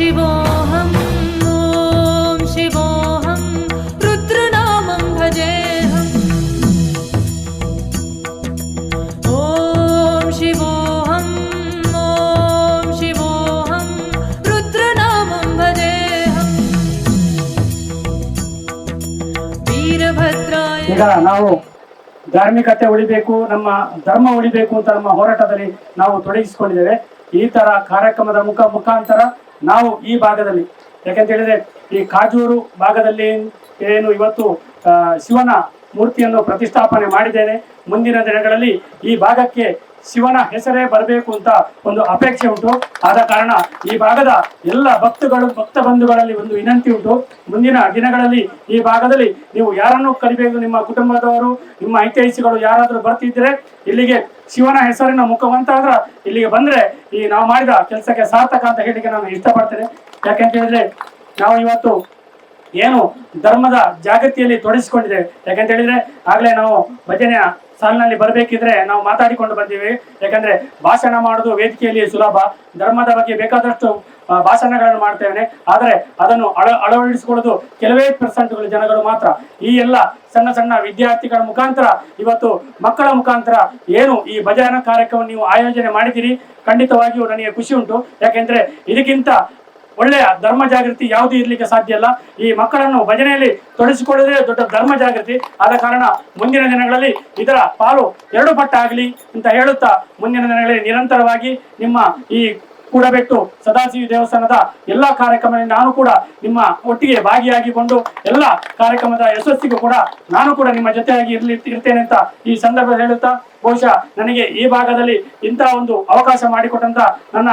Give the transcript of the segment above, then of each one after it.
शिवोऽहम् ॐ शिवोऽहं रुद्रनामं भजेऽहम् ॐ शिवोऽहम् ॐ शिवोऽहं रुद्रनामं भजेऽहम् वीरभद्राय ಈಗ ನಾವು ಧಾರ್ಮಿಕತೆ ಉಳಿಬೇಕು ನಮ್ಮ ಧರ್ಮ ಉಳಿಬೇಕು ಅಂತ ನಮ್ಮ ಹೋರಾಟದಲ್ಲಿ ನಾವು ತೊಡಗಿಸಿಕೊಂಡಿದ್ದೇವೆ ಈ ತರ ಕಾರ್ಯಕ್ರಮದ ಮುಖ ಮುಖಾಂತರ ನಾವು ಈ ಭಾಗದಲ್ಲಿ, ಯಾಕಂತ ಹೇಳಿದ್ರೆ ಈ ಕಾಜೂರು ಭಾಗದಲ್ಲಿ ಏನು ಇವತ್ತು ಶಿವನ ಮೂರ್ತಿಯನ್ನು ಪ್ರತಿಷ್ಠಾಪನೆ ಮಾಡಿದ್ದೇನೆ. ಮುಂದಿನ ದಿನಗಳಲ್ಲಿ ಈ ಭಾಗಕ್ಕೆ ಶಿವನ ಹೆಸರೇ ಬರಬೇಕು ಅಂತ ಒಂದು ಅಪೇಕ್ಷೆ ಉಂಟು. ಆದ ಕಾರಣ ಈ ಭಾಗದ ಎಲ್ಲ ಭಕ್ತಗಳು, ಭಕ್ತ ಬಂಧುಗಳಲ್ಲಿ ಒಂದು ವಿನಂತಿ ಉಂಟು. ಮುಂದಿನ ದಿನಗಳಲ್ಲಿ ಈ ಭಾಗದಲ್ಲಿ ನೀವು ಯಾರನ್ನು ಕರಿಬೇಕು? ನಿಮ್ಮ ಕುಟುಂಬದವರು, ನಿಮ್ಮ ಐತಿಹಾಸಿಗಳು ಯಾರಾದರೂ ಬರ್ತಿದ್ರೆ ಇಲ್ಲಿಗೆ ಶಿವನ ಹೆಸರಿನ ಮುಖವಂತಾದ್ರ ಇಲ್ಲಿಗೆ ಬಂದ್ರೆ ಈ ನಾವು ಮಾಡಿದ ಕೆಲಸಕ್ಕೆ ಸಾರ್ಥಕ ಅಂತ ಹೇಳಿಕೆ ನಾನು ಇಷ್ಟಪಡ್ತೇನೆ. ಯಾಕೆಂತ ಹೇಳಿದ್ರೆ ನಾವು ಇವತ್ತು ಏನು ಧರ್ಮದ ಜಾಗೃತಿಯಲ್ಲಿ ತೊಡಗಿಸಿಕೊಂಡಿದ್ದೇವೆ. ಯಾಕಂತ ಹೇಳಿದ್ರೆ ಆಗ್ಲೇ ನಾವು ಭಜನೆಯ ಸಾಲಿನಲ್ಲಿ ಬರಬೇಕಿದ್ರೆ ನಾವು ಮಾತಾಡಿಕೊಂಡು ಬಂದೀವಿ. ಯಾಕಂದ್ರೆ ಭಾಷಣ ಮಾಡೋದು ವೇದಿಕೆಯಲ್ಲಿ ಸುಲಭ. ಧರ್ಮದ ಬಗ್ಗೆ ಬೇಕಾದಷ್ಟು ಭಾಷಣಗಳನ್ನು ಮಾಡ್ತೇವೆ ಆದರೆ ಅದನ್ನು ಅಳ ಅಳವಡಿಸಿಕೊಳ್ಳೋದು ಕೆಲವೇ ಪರ್ಸೆಂಟ್ಗಳು ಜನಗಳು ಮಾತ್ರ. ಈ ಎಲ್ಲ ಸಣ್ಣ ಸಣ್ಣ ವಿದ್ಯಾರ್ಥಿಗಳ ಮುಖಾಂತರ ಇವತ್ತು ಮಕ್ಕಳ ಮುಖಾಂತರ ಏನು ಈ ಭಜನಾ ಕಾರ್ಯಕ್ರಮ ನೀವು ಆಯೋಜನೆ ಮಾಡಿದ್ದೀರಿ? ಖಂಡಿತವಾಗಿಯೂ ನನಗೆ ಖುಷಿ ಉಂಟು. ಯಾಕೆಂದ್ರೆ ಇದಕ್ಕಿಂತ ಒಳ್ಳೆಯ ಧರ್ಮ ಜಾಗೃತಿ ಯಾವುದು ಇರ್ಲಿಕ್ಕೆ ಸಾಧ್ಯ ಇಲ್ಲ. ಈ ಮಕ್ಕಳನ್ನು ಭಜನೆಯಲ್ಲಿ ತೊಡಗಿಸಿಕೊಳ್ಳುವುದೇ ದೊಡ್ಡ ಧರ್ಮ ಜಾಗೃತಿ. ಆದ ಕಾರಣ ಮುಂದಿನ ದಿನಗಳಲ್ಲಿ ಇದರ ಪಾಲು ಎರಡು ಪಟ್ಟಾಗಲಿ ಅಂತ ಹೇಳುತ್ತಾ ಮುಂದಿನ ದಿನಗಳಲ್ಲಿ ನಿರಂತರವಾಗಿ ನಿಮ್ಮ ಈ ಕೂಡಬೆಟ್ಟು ಸದಾಶಿವ ದೇವಸ್ಥಾನದ ಎಲ್ಲಾ ಕಾರ್ಯಕ್ರಮದಲ್ಲಿ ನಾನು ಕೂಡ ನಿಮ್ಮ ಒಟ್ಟಿಗೆ ಭಾಗಿಯಾಗಿಕೊಂಡು ಎಲ್ಲ ಕಾರ್ಯಕ್ರಮದ ಯಶಸ್ಸಿಗೂ ಕೂಡ ನಾನು ಕೂಡ ನಿಮ್ಮ ಜೊತೆಯಾಗಿ ಇರ್ಲಿ ಇರ್ತೇನೆ ಅಂತ ಈ ಸಂದರ್ಭದಲ್ಲಿ ಹೇಳುತ್ತಾ ಬಹುಶಃ ನನಗೆ ಈ ಭಾಗದಲ್ಲಿ ಇಂತಹ ಒಂದು ಅವಕಾಶ ಮಾಡಿಕೊಟ್ಟಂತ ನನ್ನ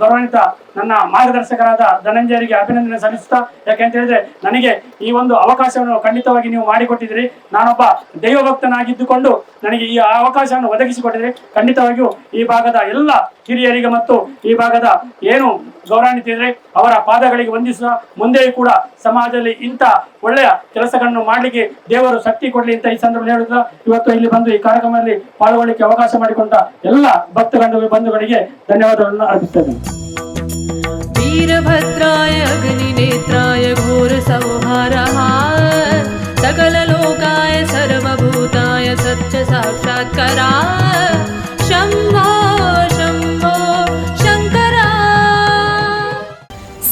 ಗೌರವಾನ್ವಿತ ನನ್ನ ಮಾರ್ಗದರ್ಶಕರಾದ ಧನಂಜಯರಿಗೆ ಅಭಿನಂದನೆ ಸಲ್ಲಿಸುತ್ತಾ ಯಾಕೆಂತ ಹೇಳಿದ್ರೆ ನನಗೆ ಈ ಒಂದು ಅವಕಾಶವನ್ನು ಖಂಡಿತವಾಗಿ ನೀವು ಮಾಡಿಕೊಟ್ಟಿದ್ದೀರಿ. ನಾನೊಬ್ಬ ದೈವಭಕ್ತನಾಗಿದ್ದುಕೊಂಡು ನನಗೆ ಈ ಅವಕಾಶವನ್ನು ಒದಗಿಸಿಕೊಟ್ಟಿದ್ರಿ ಖಂಡಿತವಾಗಿಯೂ ಈ ಭಾಗದ ಎಲ್ಲ ಹಿರಿಯರಿಗೆ ಮತ್ತು ಈ ಭಾಗದ ಏನು ಗೌರವಾನ್ವಿತರೆ ಅವರ ಪಾದಗಳಿಗೆ ವಂದಿಸುವ ಮುಂದೆಯೂ ಕೂಡ ಸಮಾಜದಲ್ಲಿ ಇಂಥ ಒಳ್ಳೆಯ ಕೆಲಸಗಳನ್ನು ಮಾಡಲಿಕ್ಕೆ ದೇವರು ಶಕ್ತಿ ಕೊಡಲಿ ಅಂತ ಈ ಸಂದರ್ಭದಲ್ಲಿ ಹೇಳುತ್ತಾ, ಇವತ್ತು ಇಲ್ಲಿ ಬಂದು ಈ ಕಾರ್ಯಕ್ರಮದಲ್ಲಿ ಪಾಲ್ಗೊಳ್ಳಿಕ್ಕೆ ಅವಕಾಶ ಮಾಡಿಕೊಂಡ ಎಲ್ಲ ಭಕ್ತ ಭಕ್ತಗಂಡ ಬಂಧುಗಳಿಗೆ ಧನ್ಯವಾದಗಳನ್ನು ಅರ್ಪಿಸ್ತೇನೆ. ವೀರಭದ್ರಾಯ ಅಗ್ನಿ ನೇತ್ರಾಯ ಘೋರ ಸಂಹಾರ ಸಕಲ ಲೋಕ